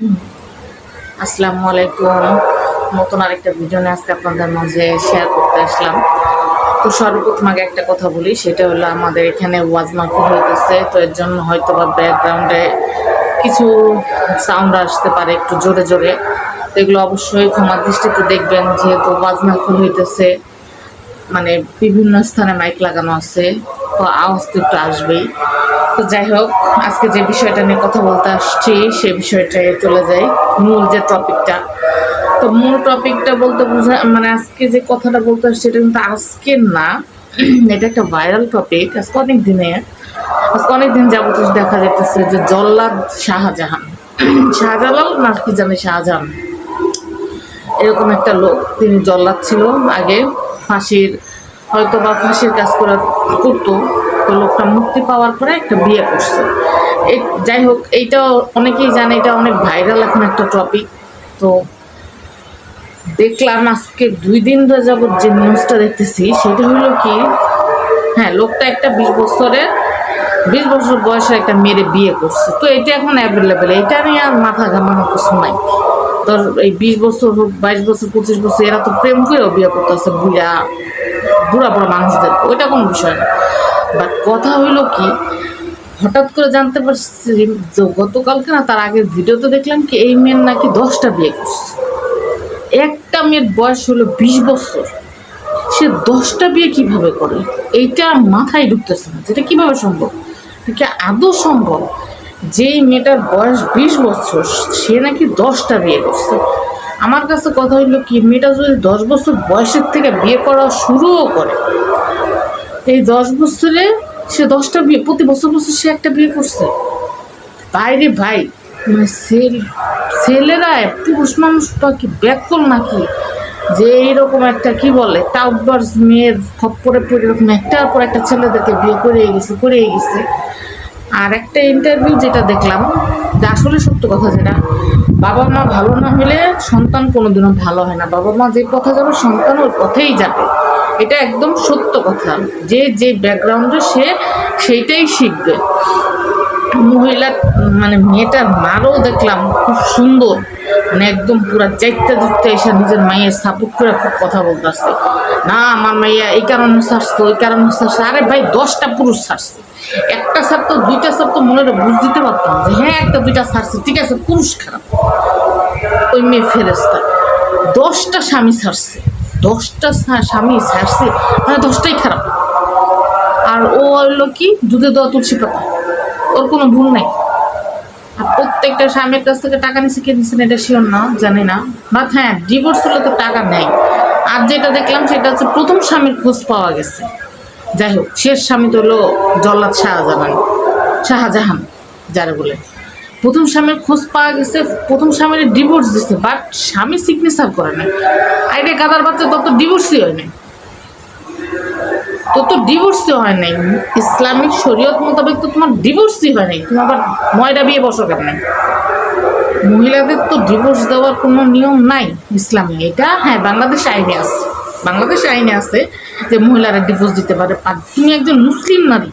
আসসালামু আলাইকুম। নতুন আরেকটা ভিডিও নিয়ে আজকে আপনাদের মাঝে শেয়ার করতে আসলাম। তো সর্বপ্রথম আগে একটা কথা বলি, সেটা হলো আমাদের এখানে ওয়াজ মাহফিল হইতেছে, তো এর জন্য হয়তো বা ব্যাকগ্রাউন্ডে কিছু সাউন্ড আসতে পারে একটু জোরে জোরে। তো এগুলো অবশ্যই ক্ষমার দৃষ্টিতে দেখবেন, যেহেতু ওয়াজ মাহফিল হইতেছে মানে বিভিন্ন স্থানে মাইক লাগানো আছে, তো আওয়াজ তো একটু আসবেই। তো যাই হোক, আজকে যে বিষয়টা নিয়ে কথা বলতে আসছি, সে বিষয়টায় চলে যাই। মূল যে টপিকটা তো মূল টপিকটা বলতে বোঝা মানে আজকে যে কথাটা বলতে আসছি, এটা কিন্তু আজকে না, এটা একটা ভাইরাল টপিক আজকে অনেক দিনে, আজকে অনেক দিন যাবত দেখা যাইতেছে যে জল্লাদ শাহজাহান। শাহজালাল না কি জানি শাহজাহান? এরকম একটা লোক, তিনি জল্লাদ ছিল আগে, ফাঁসির হয়তো বা ফাঁসির কাজ করা করতো তো লোকটা মুক্তি পাওয়ার পরে একটা বিয়ে করছে। যাই হোক এইটা অনেকেই জানে, এটা অনেক ভাইরাল এখন একটা টপিক তো দেখলাম আজকে দুই দিন ধরে যাবত যে নিউজটা দেখতেছি, সেটা হলো কি হ্যাঁ লোকটা একটা বিশ বছরের, বিশ বছর বয়সে একটা মেয়েরে বিয়ে করছে। তো এটা এখন অ্যাভেলেবেল এটা নিয়ে আর মাথা ঘামানোর কিছু নাই। তোর এই বিশ বছর হোক, বাইশ বছর, পঁচিশ বছর, এরা তো প্রেম করেও বিয়ে করতেছে বুড়া বুড়া বুড়া মানুষদের। ওইটা কোনো বিষয় না। বাট কথা হইল কি, হঠাৎ করে জানতে পারছি যে গতকালকে না তার আগের ভিডিওতে দেখলাম কি এই মেয়ের নাকি দশটা বিয়ে করছে। একটা মেয়ের বয়স হলো বিশ বছর। সে দশটা বিয়ে কীভাবে করে? এইটা মাথায় ঢুকতেছে না। যেটা কীভাবে সম্ভব? এটা আদৌ সম্ভব যেই মেয়েটার বয়স বিশ বছর, সে নাকি দশটা বিয়ে করছে? আমার কাছে কথা হইল কি, মেয়েটা যদি দশ বছর বয়সের থেকে বিয়ে করা শুরুও করে এই দশ বছরে সে দশটা বিয়ে, প্রতি বছর বছর সে একটা বিয়ে করছে। বাইরে ভাই মানে সেল ছেলেরা পুরুষ মানুষটা কি ব্যাকল নাকি? যে এইরকম একটা কি বলে টাউটবার্স মেয়ের খপ্পরে পড়ে এরকম একটার পর একটা ছেলেদেরকে বিয়ে করে গেছে করে গেছে। আর একটা ইন্টারভিউ যেটা দেখলাম, যে আসলে সত্য কথা যেটা, বাবা মা ভালো না হলে সন্তান কোনোদিনও ভালো হয় না। বাবা মা যে কথা যাবে, সন্তান ওর পথেই যাবে। এটা একদম সত্য কথা। যে যে ব্যাকগ্রাউন্ডে সে সেইটাই শিখবে। মহিলা মানে মেয়েটার মারও দেখলাম খুব সুন্দর। মানে একদম পুরো চাইতে দিতে এসে নিজের মায়ের সাপোর্ট করে খুব কথা বলতেছে। না, আমার মাইয়া এই কারণে ছাড়ছে ওই কারণে ছাড়ছে আরে ভাই, দশটা পুরুষ ছাড়ছে একটা সার তো দুইটা সার তো মনে বুঝ দিতে পারতাম যে হ্যাঁ একটা, দুইটা ছাড়ছে ঠিক আছে, পুরুষ খারাপ। ওই মেয়ে ফেরেস্তা দশটা স্বামী ছাড়ছে দশটা স্বা- স্বামী ছাড়ছে মানে দশটাই খারাপ। আর ও হলো কি, দুধে দেওয়া তুলসী পাতা। ওর কোনো ভুল নাই। আর প্রত্যেকটা স্বামীর কাছ থেকে টাকা নিচ্ছে কে নিচ্ছেন এটা শিওর না, জানি না। বাট হ্যাঁ ডিভোর্স হলে তো টাকা নেই। আর যেটা দেখলাম, সেটা হচ্ছে প্রথম স্বামীর খোঁজ পাওয়া গেছে। যাই হোক, শেষ স্বামী তো হলো জল্লাদ শাহজাহান। শাহজাহান, যারা বলে। প্রথম স্বামীর খোঁজ পাওয়া গেছে, প্রথম স্বামীর ডিভোর্স দিচ্ছে বাট স্বামী সিগনেচার করে নাই। আইডে গাদার বাচ্চা তত ডিভোর্সই হয় নাই। তো তো ডিভোর্সই হয় নাই। ইসলামিক শরীয়ত মোতাবেক তো তোমার ডিভোর্সই হয় নাই। তুমি আবার ময়দা বিয়ে বসো কেন নাই মহিলাদের তো ডিভোর্স দেওয়ার কোনো নিয়ম নাই ইসলামে। এটা হ্যাঁ বাংলাদেশ আইনে আছে। বাংলাদেশ আইনে আছে যে মহিলারা ডিভোর্স দিতে পারে। আর তুমি একজন মুসলিম নারী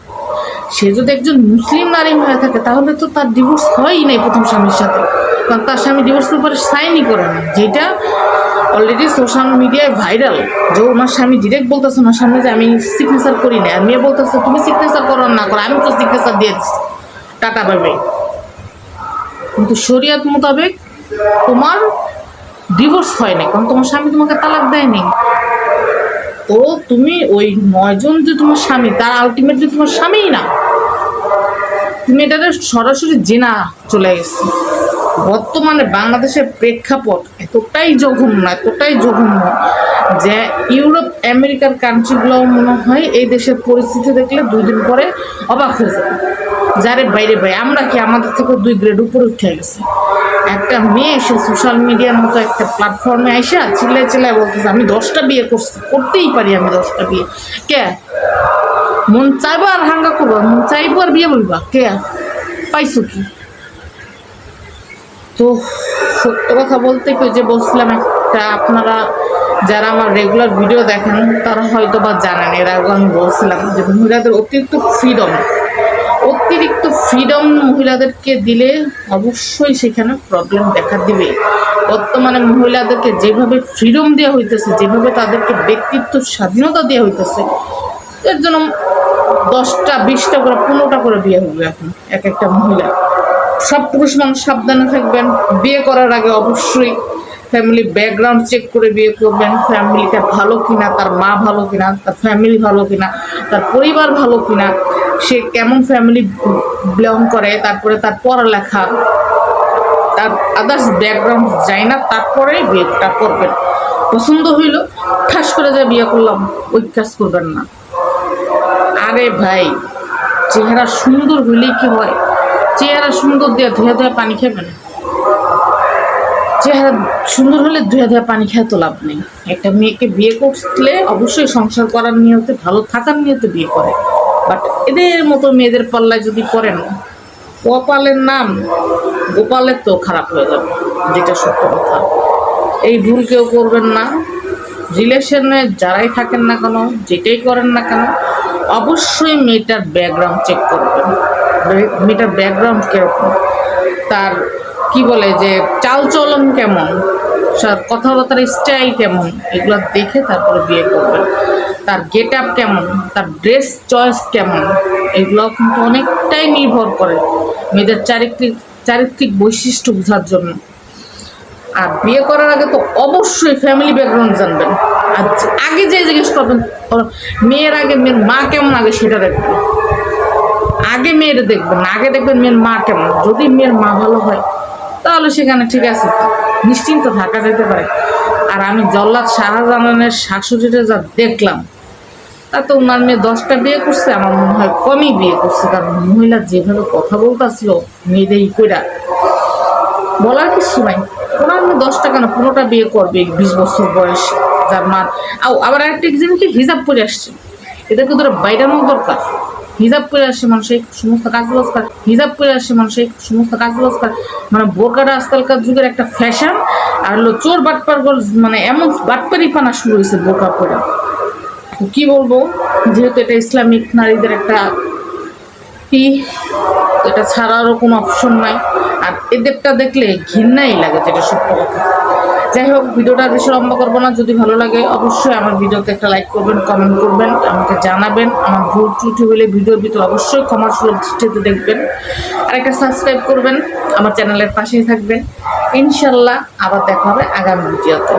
সে যদি একজন মুসলিম নারী হয়ে থাকে, তাহলে তো তার ডিভোর্স হয়ই নাই প্রথম স্বামীর সাথে। কারণ তার স্বামী ডিভোর্স পেপারে সাইনই করে না যেটা অলরেডি সোশ্যাল মিডিয়ায় ভাইরাল যে ওনার স্বামী ডিরেক্ট বলতেছে ওনার সামনে যে আমি সিগনেচার করি না আর মেয়ে বলতেছে, তুমি সিগনেচার করো না করো, আমি তো সিগনেচার দিয়ে দিচ্ছি টাকা পাবে। কিন্তু শরিয়াত মোতাবেক তোমার ডিভোর্স হয়নি কারণ তোমার স্বামী তোমাকে তালাক দেয়নি। তো তুমি ওই নয়জন যে তোমার স্বামী, তার আলটিমেটলি তোমার স্বামীই না। এটাতে সরাসরি জেনা চলে গেছে বর্তমানে বাংলাদেশের প্রেক্ষাপট এতটাই জঘন্য এতটাই জঘন্য যে ইউরোপ, আমেরিকার কান্ট্রিগুলোও মনে হয় এই দেশের পরিস্থিতি দেখলে দুই দিন পরে অবাক হয়ে যাবে। যারে বাইরে ভাই, আমরা কি আমাদের থেকে দুই গ্রেড উপরে উঠে গেছে? একটা মেয়ে এসে সোশ্যাল মিডিয়ার মতো একটা প্ল্যাটফর্মে আইসা চিল্লাই চিল্লাই বলতেছে, আমি দশটা বিয়ে করছি, করতেই পারি আমি দশটা বিয়ে। কে? মন চাইব আর হাঙ্গা করব। মন চাইব আর বিয়ে বলবা। কে পাইছো কি? তো সত্য কথা বলতে যে বলছিলাম একটা, আপনারা যারা আমার রেগুলার ভিডিও দেখেন, তারা হয়তো বা জানেন, এর আগে আমি বলছিলাম যে মহিলাদের অতিরিক্ত ফ্রিডম অতিরিক্ত ফ্রিডম মহিলাদেরকে দিলে অবশ্যই সেখানে প্রবলেম দেখা দিবে। বর্তমানে মহিলাদেরকে যেভাবে ফ্রিডম দেওয়া হইতেছে, যেভাবে তাদেরকে ব্যক্তিত্ব স্বাধীনতা দেওয়া হইতেছে এর জন্য দশটা, বিশটা করে, পনেরোটা করে বিয়ে হবে এখন, এক একটা মহিলা। সব পুরুষ মানুষ সাবধানে থাকবেন। বিয়ে করার আগে অবশ্যই ফ্যামিলি ব্যাকগ্রাউন্ড চেক করে বিয়ে করবেন। ফ্যামিলিটা ভালো কিনা, তার মা ভালো কিনা, তার ফ্যামিলি ভালো কিনা, তার পরিবার ভালো কিনা, সে কেমন ফ্যামিলি বিলং করে, তারপরে তার পড়ালেখা, তার আদার্স ব্যাকগ্রাউন্ড যায় না তারপরে বিয়েটা করবেন। পছন্দ হইল, ঠাস করে যা বিয়ে করলাম, ওই কাজ করবেন না। আরে ভাই, চেহারা সুন্দর হলেই কি হয়? চেহারা সুন্দর দিয়ে ধুয়ে ধুয়ে পানি খাবে না চেহারা সুন্দর হলে ধুয়ে ধুয়ে পানি খেয়ে তো লাভ নেই। একটা মেয়েকে বিয়ে করলে অবশ্যই সংসার করার নিয়তে, ভালো থাকার নিয়তে বিয়ে করে। বাট এদের মতো মেয়েদের পাল্লায় যদি পড়েন, কপালের নাম গোপালের তো খারাপ হয়ে যাবে, যেটা সত্য কথা। এই ভুল কেউ করবেন না। রিলেশনে যারাই থাকেন না কেন, যেটাই করেন না কেন অবশ্যই মেয়েটার ব্যাকগ্রাউন্ড চেক করবেন। মেয়েটার ব্যাকগ্রাউন্ড কীরকম? তার কি বলে যে, চাল চলন কেমন? তার কথাবার্তার স্টাইল কেমন? এগুলো দেখে তারপরে বিয়ে করবেন। তার গেট আপ কেমন? তার ড্রেস চয়েস কেমন? এগুলো কিন্তু অনেকটাই নির্ভর করে মেয়েদের চারিত্রিক চারিত্রিক বৈশিষ্ট্য বোঝার জন্য। আর বিয়ে করার আগে তো অবশ্যই ফ্যামিলি ব্যাকগ্রাউন্ড জানবেন। আর আগে যে জিজ্ঞেস করবেন মেয়ের আগে মেয়ের মা কেমন, আগে সেটা দেখবেন। আগে মেয়ের দেখবেন, আগে দেখবেন মেয়ের মা কেমন। যদি মেয়ের মা ভালো হয়, তাহলে সেখানে ঠিক আছে। নিশ্চিন্ত থাকা যেতে পারে। আর আমি জল্লাদ শাহজাহানের শাশুড়িটা যা দেখলাম, তা তো ওনার মেয়ে দশটা বিয়ে করছে, আমার মনে হয় কমই বিয়ে করছে। কারণ মহিলা যেভাবে কথা বলতেছিল, মেয়েদের ই কইরা, বলার কিছু নাই। ওনার মেয়ে দশটা কেন পনেরোটা বিয়ে করবে বিশ বছর বয়স, যার মার। আবার একটা জিনিস কি? হিজাব করে আসছে। এদেরকে ধরে বাইরানো দরকার। হিজাব করে আসছে মানুষ, সমস্ত কাজবাজ করে। হিজাব করে আসছে মানুষ, সমস্ত কাজবাজ করে। মানে বোরকাটা আজকালকার যুগের একটা ফ্যাশন আর হলো চোর বাটপার গল মানে এমন বাটপারি পানা শুরু হয়েছে বোরকা পরে। কি বলব? যেহেতু এটা ইসলামিক নারীদের একটা কি এটা ছাড়ারও কোনো অপশন নাই। আর এদেরটা দেখলে ঘৃণাই লাগে যেটা সত্য কথা। যাই হোক, ভিডিওটা বেশি লম্বা করব না। যদি ভালো লাগে, অবশ্যই আমার ভিডিওতে একটা লাইক করবেন কমেন্ট করবেন, আমাকে জানাবেন। আমার ভুল ত্রুটি হলে ভিডিওর ভিতরে অবশ্যই ক্ষমার সুলভ দৃষ্টিতে দেখবেন। আর একটা সাবস্ক্রাইব করবেন, আমার চ্যানেলের পাশেই থাকবেন। ইনশাল্লাহ আবার দেখা হবে আগামী ভিডিওতে।